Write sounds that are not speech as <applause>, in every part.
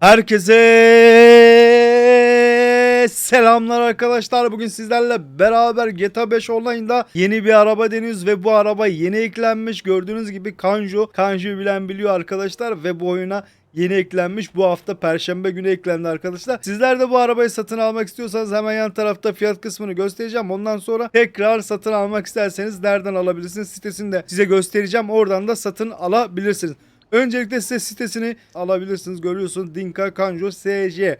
Herkese selamlar arkadaşlar. Bugün sizlerle beraber GTA 5 Online'da yeni bir araba deniyoruz ve bu araba yeni eklenmiş. Gördüğünüz gibi Kanjo. Kanjo'yu bilen biliyor arkadaşlar ve bu oyuna yeni eklenmiş. Bu hafta perşembe günü eklendi arkadaşlar. Sizler de bu arabayı satın almak istiyorsanız hemen yan tarafta fiyat kısmını göstereceğim. Ondan sonra tekrar satın almak isterseniz nereden alabilirsiniz sitesini de size göstereceğim. Oradan da satın alabilirsiniz. Öncelikle size sitesini alabilirsiniz. Görüyorsunuz Dinka Kanjo SC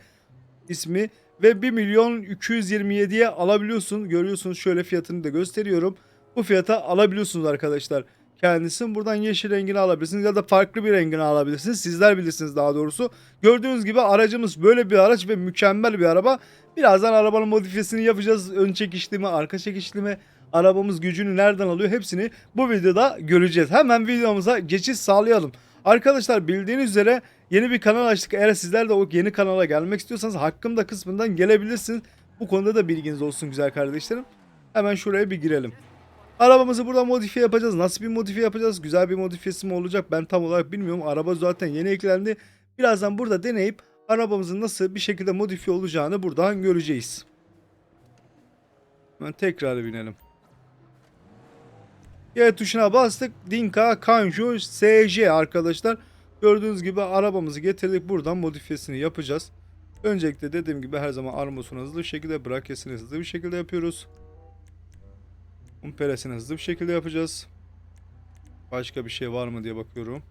ismi ve 1 milyon 227'ye alabiliyorsun. Görüyorsunuz şöyle fiyatını da gösteriyorum. Bu fiyata alabiliyorsunuz arkadaşlar. Kendisini buradan yeşil rengini alabilirsiniz ya da farklı bir rengini alabilirsiniz. Sizler bilirsiniz daha doğrusu. Gördüğünüz gibi aracımız böyle bir araç ve mükemmel bir araba. Birazdan arabanın modifiyesini yapacağız. Ön çekişli mi, arka çekişli mi, arabamız gücünü nereden alıyor hepsini bu videoda göreceğiz. Hemen videomuza geçiş sağlayalım. Arkadaşlar bildiğiniz üzere yeni bir kanal açtık. Eğer sizler de o yeni kanala gelmek istiyorsanız hakkımda kısmından gelebilirsiniz. Bu konuda da bilginiz olsun güzel kardeşlerim. Hemen şuraya bir girelim. Arabamızı burada modifiye yapacağız. Nasıl bir modifiye yapacağız? Güzel bir modifiyesi mi olacak? Ben tam olarak bilmiyorum. Araba zaten yeni eklendi. Birazdan burada deneyip arabamızın nasıl bir şekilde modifiye olacağını buradan göreceğiz. Hemen tekrar binelim. Y tuşuna bastık. Dinka Kanjo SC arkadaşlar. Gördüğünüz gibi arabamızı getirdik. Buradan modifiyesini yapacağız. Öncelikle dediğim gibi her zaman armosunu hızlı bir şekilde brakesini hızlı bir şekilde yapıyoruz. Umperesini hızlı bir şekilde yapacağız. Başka bir şey var mı diye bakıyorum.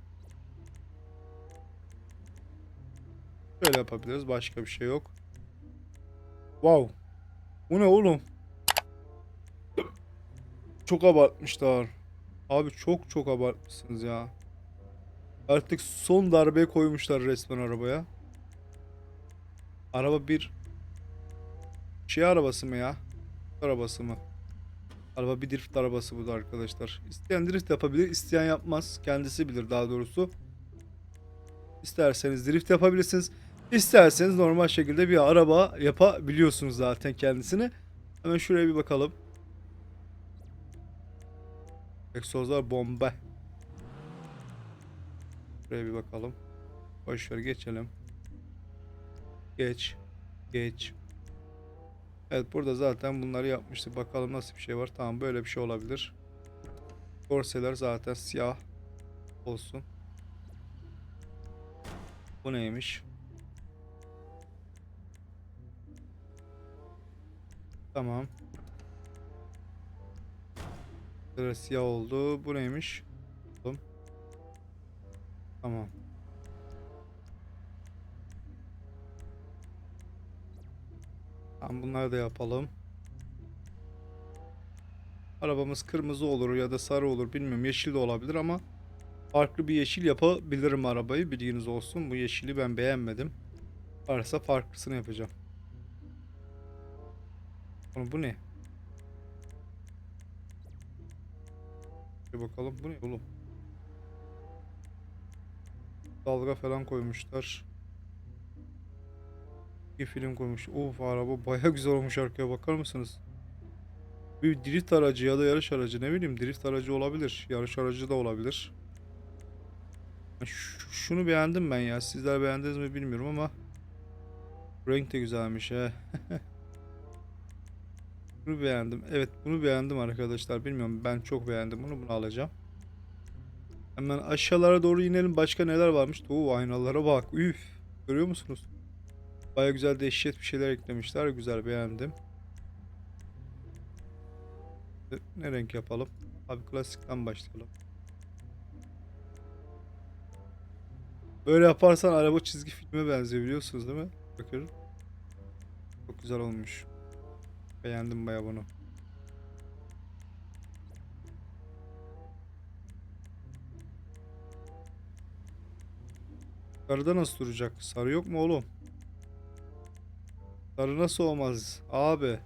Böyle yapabiliriz. Başka bir şey yok. Wow. Bu ne oğlum? Çok abartmışlar. Abi çok çok abartmışsınız ya. Artık son darbe koymuşlar resmen arabaya. Araba bir şey arabası mı ya? Arabası mı? Araba bir drift arabası bu da arkadaşlar. İsteyen drift yapabilir, isteyen yapmaz. Kendisi bilir daha doğrusu. İsterseniz drift yapabilirsiniz. İsterseniz normal şekilde bir araba yapabiliyorsunuz zaten kendisini. Hemen şuraya bir bakalım. Egzozlar bomba. Şuraya bir bakalım. Boşver geçelim. Geç. Geç. Evet burada zaten bunları yapmıştık. Bakalım nasıl bir şey var. Tamam böyle bir şey olabilir. Dorseler zaten siyah olsun. Bu neymiş? Tamam. Biraz siyah oldu. Bu neymiş? Tamam. Tamam bunları da yapalım. Arabamız kırmızı olur ya da sarı olur bilmiyorum. Yeşil de olabilir ama farklı bir yeşil yapabilirim arabayı. Bilginiz olsun. Bu yeşili ben beğenmedim. Varsa farklısını yapacağım. Oğlum bu ne? Bir bakalım bu ne oğlum? Dalga falan koymuşlar. Bir film koymuş. Of araba baya güzel olmuş arkaya bakar mısınız? Bir drift aracı ya da yarış aracı ne bileyim drift aracı olabilir. Yarış aracı da olabilir. Ş- şunu beğendim ben ya. Sizler beğendiniz mi bilmiyorum ama renk de güzelmiş he. <laughs> Bunu beğendim. Evet bunu beğendim arkadaşlar. Bilmiyorum ben çok beğendim bunu. Bunu alacağım. Hemen aşağılara doğru inelim. Başka neler varmış? Oo aynalara bak. Üf. Görüyor musunuz? Baya güzel dehşet bir şeyler eklemişler. Güzel beğendim. Ne renk yapalım? Abi klasikten başlayalım. Böyle yaparsan araba çizgi filme benziyor biliyorsunuz değil mi? Bakın. Çok güzel olmuş. Beğendim baya bunu. Sarıda nasıl duracak? Sarı yok mu oğlum? Sarı nasıl olmaz? Abi.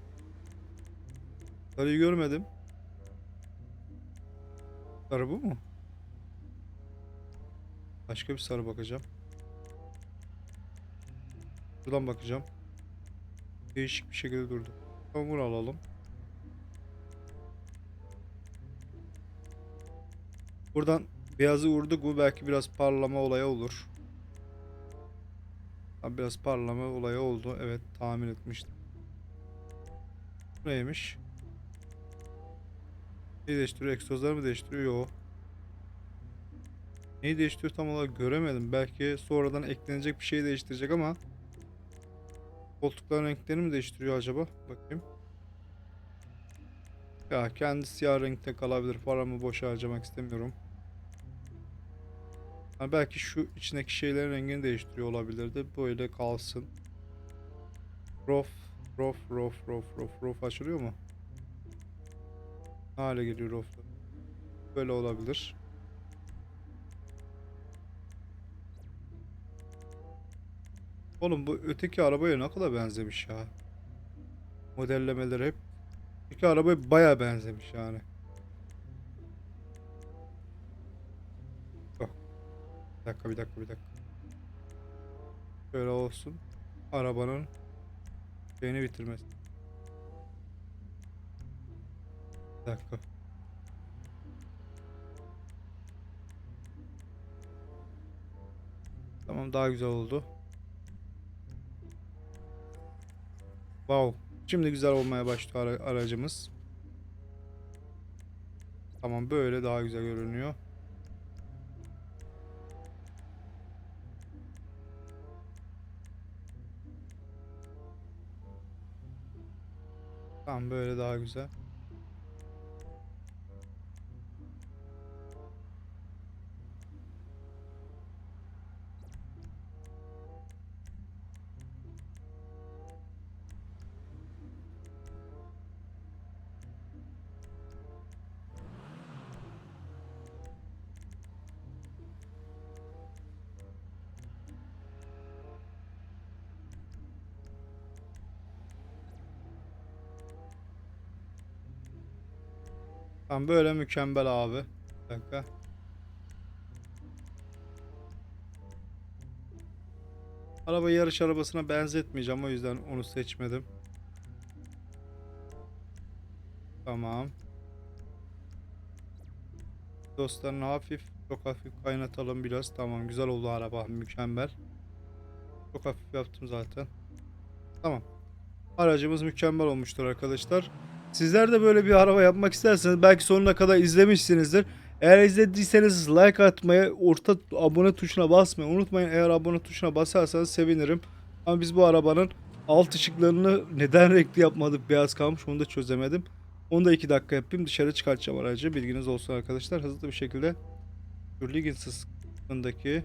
Sarıyı görmedim. Sarı bu mu? Başka bir sarı bakacağım. Buradan bakacağım. Değişik bir şekilde durdu. Bunu alalım. Buradan beyazı vurduk bu belki biraz parlama olayı olur. Biraz parlama olayı oldu. Evet tahmin etmiştim. Neymiş? Neyi değiştiriyor? Egzozlar mı değiştiriyor? Yo. Neyi değiştiriyor tam olarak göremedim. Belki sonradan eklenecek bir şey değiştirecek ama koltukların renklerini mi değiştiriyor acaba? Bakayım. Ya kendi siyah renkte kalabilir. Paramı boşa harcamak istemiyorum. Ha belki şu içindeki şeylerin rengini değiştiriyor olabilirdi. Böyle kalsın. Rof, rof, rof, rof, rof, rof açılıyor mu? Ne hale geliyor rof? Böyle olabilir. Oğlum bu öteki arabaya ne kadar benzemiş ya. Modellemeleri hep. Öteki arabaya baya benzemiş yani. Bak. Bir dakika bir dakika bir dakika. Şöyle olsun. Arabanın şeyini bitirmez. Bir dakika. Tamam daha güzel oldu. Wow. Şimdi güzel olmaya başlıyor ara- aracımız. Tamam böyle daha güzel görünüyor. Tamam böyle daha güzel. Tamam böyle mükemmel abi. Bir dakika. Arabayı yarış arabasına benzetmeyeceğim o yüzden onu seçmedim. Tamam. Dostlarını hafif, çok hafif kaynatalım biraz. Tamam güzel oldu araba mükemmel. Çok hafif yaptım zaten. Tamam. Aracımız mükemmel olmuştur arkadaşlar. Sizler de böyle bir araba yapmak isterseniz belki sonuna kadar izlemişsinizdir. Eğer izlediyseniz like atmayı, orta abone tuşuna basmayı unutmayın. Eğer abone tuşuna basarsanız sevinirim. Ama biz bu arabanın alt ışıklarını neden renkli yapmadık beyaz kalmış onu da çözemedim. Onu da 2 dakika yapayım dışarı çıkartacağım aracı. Bilginiz olsun arkadaşlar. Hızlı bir şekilde şu Liggins'ın kısmındaki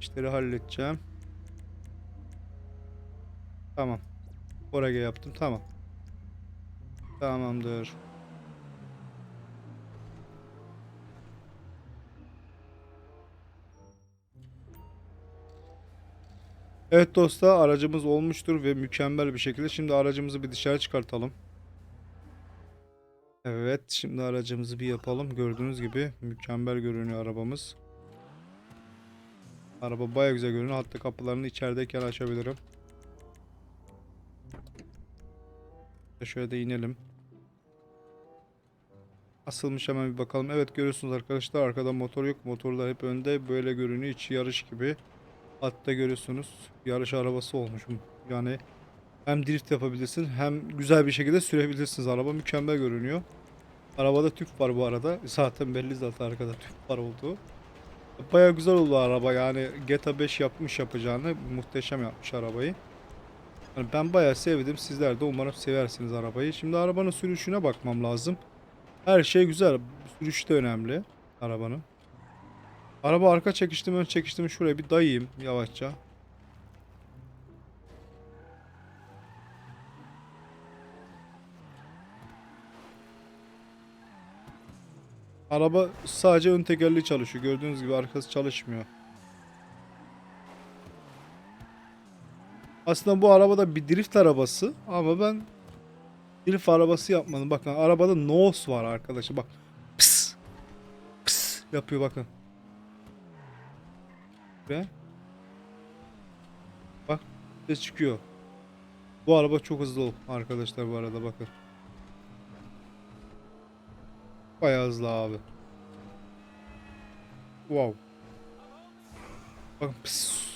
işleri halledeceğim. Tamam. Oraya yaptım. Tamam. Tamamdır. Evet dostlar aracımız olmuştur ve mükemmel bir şekilde. Şimdi aracımızı bir dışarı çıkartalım. Evet şimdi aracımızı bir yapalım. Gördüğünüz gibi mükemmel görünüyor arabamız. Araba baya güzel görünüyor. Hatta kapılarını içerideyken açabilirim. Şöyle de inelim. Asılmış hemen bir bakalım. Evet görüyorsunuz arkadaşlar arkada motor yok. Motorlar hep önde. Böyle görünüyor. İçi yarış gibi. Hatta görüyorsunuz yarış arabası olmuş. Yani hem drift yapabilirsin hem güzel bir şekilde sürebilirsiniz. Araba mükemmel görünüyor. Arabada tüp var bu arada. Zaten belli zaten arkada tüp var olduğu. Baya güzel oldu araba yani GTA 5 yapmış yapacağını muhteşem yapmış arabayı. Yani ben bayağı sevdim. Sizler de umarım seversiniz arabayı. Şimdi arabanın sürüşüne bakmam lazım. Her şey güzel. Sürüş de önemli arabanın. Araba arka çekiştim ön çekiştim şuraya bir dayayım yavaşça. Araba sadece ön tekerleği çalışıyor. Gördüğünüz gibi arkası çalışmıyor. Aslında bu arabada bir drift arabası ama ben drift arabası yapmadım. Bakın arabada nose var arkadaşlar. Bak. Pıs. Pıs yapıyor bakın. Ve bak ses çıkıyor. Bu araba çok hızlı arkadaşlar bu arada bakın. Bayağı hızlı abi. Wow. Bakın pıs.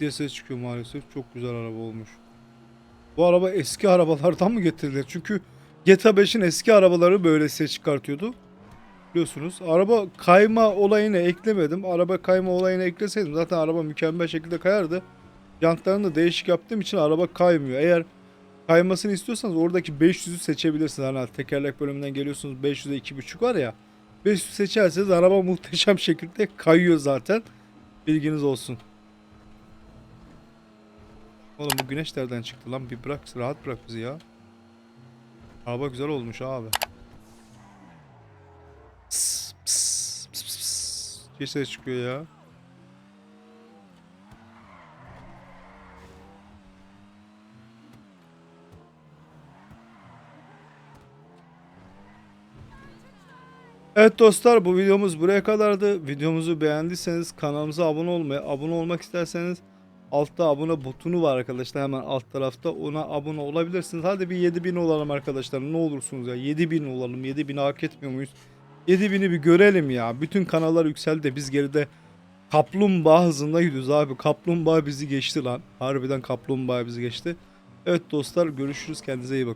diye ses çıkıyor maalesef. Çok güzel araba olmuş. Bu araba eski arabalardan mı getirdiler? Çünkü GTA 5'in eski arabaları böyle ses çıkartıyordu. Biliyorsunuz. Araba kayma olayını eklemedim. Araba kayma olayını ekleseydim zaten araba mükemmel şekilde kayardı. Jantlarını da değişik yaptığım için araba kaymıyor. Eğer kaymasını istiyorsanız oradaki 500'ü seçebilirsiniz. Hani tekerlek bölümünden geliyorsunuz 500'e 2.5 var ya. 500 seçerseniz araba muhteşem şekilde kayıyor zaten. Bilginiz olsun. Oğlum bu güneş nereden çıktı lan? Bir bırak rahat bırak bizi ya. Araba güzel olmuş abi. Pıs, pıs, pıs, pıs, pıs. diye ses çıkıyor ya. Evet dostlar bu videomuz buraya kadardı. Videomuzu beğendiyseniz kanalımıza abone olmayı, abone olmak isterseniz altta abone butonu var arkadaşlar hemen alt tarafta ona abone olabilirsiniz. Hadi bir 7000 olalım arkadaşlar ne olursunuz ya 7000 olalım 7000'i hak etmiyor muyuz? 7000'i bir görelim ya. Bütün kanallar yükseldi biz geride kaplumbağa hızında gidiyoruz abi. Kaplumbağa bizi geçti lan. Harbiden kaplumbağa bizi geçti. Evet dostlar görüşürüz kendinize iyi bakın.